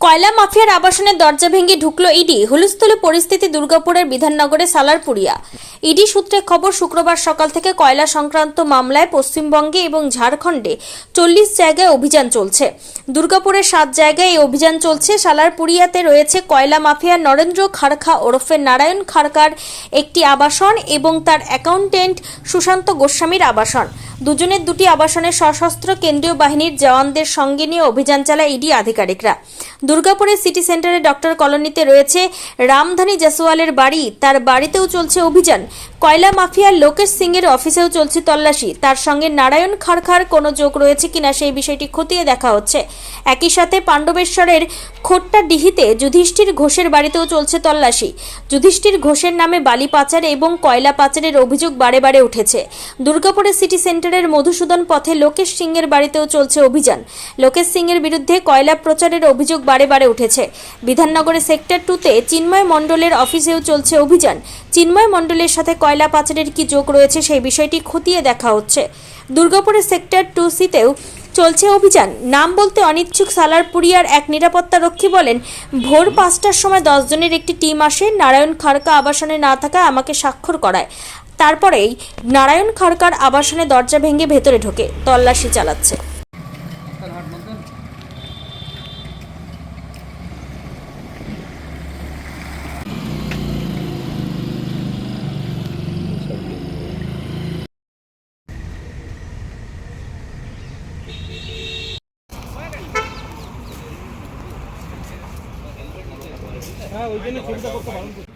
কয়লা মাফিয়ার আবাসনের দরজা ভেঙে ঢুকলো ইডি। হুলস্থুলে পরিস্থিতি দুর্গাপুরের বিধাননগরে সালারপুরিয়া। ইডি সূত্রে খবর, শুক্রবার সকাল থেকে কয়লা সংক্রান্ত মামলায় পশ্চিমবঙ্গে এবং ঝাড়খণ্ডে চল্লিশ জায়গায় অভিযান চলছে। দুর্গাপুরের সাত জায়গায় এই অভিযান চলছে। সালারপুরিয়াতে রয়েছে কয়লা মাফিয়া নরেন্দ্র খাড়খা ওরফে নারায়ণ খাড়কার একটি আবাসন এবং তার অ্যাকাউন্টেন্ট সুশান্ত গোস্বামীর আবাসন। দুজনের দুটি আবাসনে সশস্ত্র কেন্দ্রীয় বাহিনীর জওয়ানদের সঙ্গে নিয়ে অভিযান চালায় ইডি আধিকারিকরা। দুর্গাপুরের সিটি সেন্টারে ডক্টর কলোনিতে রয়েছে রামধানী জাসওয়ালের বাড়ি। তার বাড়িতেও চলছে অভিযান। কয়লা মাফিয়ার লোকেশ সিং এর অফিসেও চলছে তল্লাশি। তার সঙ্গে নারায়ণ খারখার কোনো যোগ রয়েছে কিনা সেই বিষয়টি খতিয়ে দেখা হচ্ছে। একই সাথে পাণ্ডবেশ্বরের খোট্টা ডিহিতে যুধিষ্ঠির ঘোষের বাড়িতেও চলছে তল্লাশি। যুধিষ্ঠির ঘোষের নামে বালি পাচার এবং কয়লা পাচারের অভিযোগ বারে বারে উঠেছে। দুর্গাপুরের সিটি সেন্টারের মধুসূদন পথে লোকেশ সিংয়ের বাড়িতেও চলছে অভিযান। লোকেশ সিংয়ের বিরুদ্ধে কয়লা প্রচারের অভিযোগ বারে বারে উঠেছে। বিধাননগরের সেক্টর টুতে চিন্ময় মণ্ডলের অফিসেও চলছে অভিযান। চিন্ময় মণ্ডলের সাথে কয়লা পাচারের কি যোগ রয়েছে সেই বিষয়টি খতিয়ে দেখা হচ্ছে। দুর্গাপুরের সেক্টর টু সিতেও চলছে অভিযান। নাম বলতে অনিচ্ছুক সালারপুরিয়ার এক নিরাপত্তা রক্ষী বলেন, ভোর পাঁচটার সময় দশ জনের একটি টিম আসে, নারায়ণ খাড়কা আবাসনে না থাকায় আমাকে স্বাক্ষর করায়। তারপরেই নারায়ণ খাড়কার আবাসনে দরজা ভেঙে ভেতরে ঢোকে, তল্লাশি চালাচ্ছে। হ্যাঁ ওই জন্য ছবিটা করতে করছি